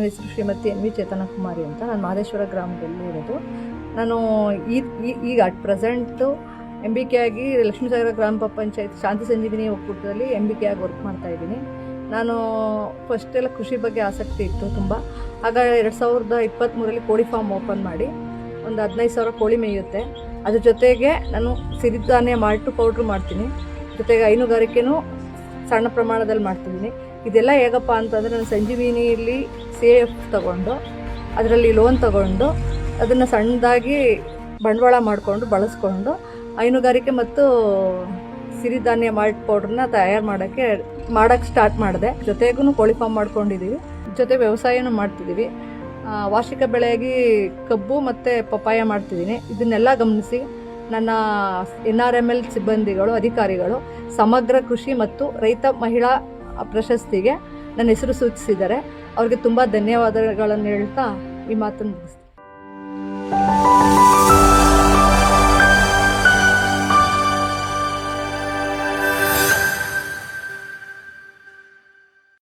ಹೆಸರು Shrimati N V Chetana Kumari ಅಂತ. ನಾನು ಮಹದೇಶ್ವರ ಗ್ರಾಮದಲ್ಲಿ ಇರೋದು. ನಾನು ಈಗ at present M B K ಆಗಿ ಲಕ್ಷ್ಮೀಸಾಗರ ಗ್ರಾಮ ಪಂಚಾಯತ್ ಶಾಂತಿ ಸಂಜೀವಿನಿ ಒಕ್ಕೂಟದಲ್ಲಿ ಎಂ ಬಿ ಕೆ ಆಗಿ ವರ್ಕ್ ಮಾಡ್ತಾ ಇದ್ದೀನಿ. ನಾನು ಫಸ್ಟ್ ಎಲ್ಲ ಕೃಷಿ ಬಗ್ಗೆ ಆಸಕ್ತಿ ಇತ್ತು ತುಂಬ. ಆಗ ಎರಡು ಸಾವಿರದ ಇಪ್ಪತ್ತ್ಮೂರಲ್ಲಿ ಕೋಳಿ ಫಾರ್ಮ್ ಓಪನ್ ಮಾಡಿ. ಒಂದು ಹದಿನೈದು ಸಾವಿರ ಕೋಳಿ ಮೇಯುತ್ತೆ. ಅದ್ರ ಜೊತೆಗೆ ನಾನು ಸಿರಿಧಾನ್ಯ ಮಾಲ್ಟು ಪೌಡ್ರ್ ಮಾಡ್ತೀನಿ. ಜೊತೆಗೆ ಹೈನುಗಾರಿಕೆನೂ ಸಣ್ಣ ಪ್ರಮಾಣದಲ್ಲಿ ಮಾಡ್ತಿದ್ದೀನಿ. ಇದೆಲ್ಲ ಹೇಗಪ್ಪ ಅಂತಂದರೆ ನಾನು ಸಂಜೀವಿನಿಯಲ್ಲಿ ಸಿ ಎಫ್ ತಗೊಂಡು, ಅದರಲ್ಲಿ ಲೋನ್ ತಗೊಂಡು, ಅದನ್ನು ಸಣ್ಣದಾಗಿ ಬಂಡವಾಳ ಮಾಡಿಕೊಂಡು, ಬಳಸ್ಕೊಂಡು, ಹೈನುಗಾರಿಕೆ ಮತ್ತು ಸಿರಿಧಾನ್ಯ ಮಾಲ್ಟ್ ಪೌಡ್ರನ್ನ ತಯಾರು ಮಾಡೋಕ್ಕೆ ಮಾಡೋಕ್ಕೆ ಸ್ಟಾರ್ಟ್ ಮಾಡಿದೆ. ಜೊತೆಗೂ ಕೋಳಿ ಫಾರ್ಮ್ ಮಾಡ್ಕೊಂಡಿದ್ದೀವಿ ಜೊತೆ ವ್ಯವಸಾಯನೂ ಮಾಡ್ತಿದ್ದೀವಿ ವಾರ್ಷಿಕ ಬೆಳೆಯಾಗಿ ಕಬ್ಬು ಮತ್ತು ಪಪ್ಪಾಯ ಮಾಡ್ತಿದ್ದೀನಿ ಇದನ್ನೆಲ್ಲ ಗಮನಿಸಿ ನನ್ನ ಎನ್ ಆರ್ ಎಂ ಎಲ್ ಸಿಬ್ಬಂದಿಗಳು, ಅಧಿಕಾರಿಗಳು, ಸಮಗ್ರ ಕೃಷಿ ಮತ್ತು ರೈತ ಮಹಿಳಾ ಪ್ರಶಸ್ತಿಗೆ ನನ್ನ ಹೆಸರು ಸೂಚಿಸಿದ್ದಾರೆ ಅವ್ರಿಗೆ ತುಂಬ ಧನ್ಯವಾದಗಳನ್ನು ಹೇಳ್ತಾ ಈ ಮಾತನ್ನು ಮುಗಿಸ್ತೀನಿ.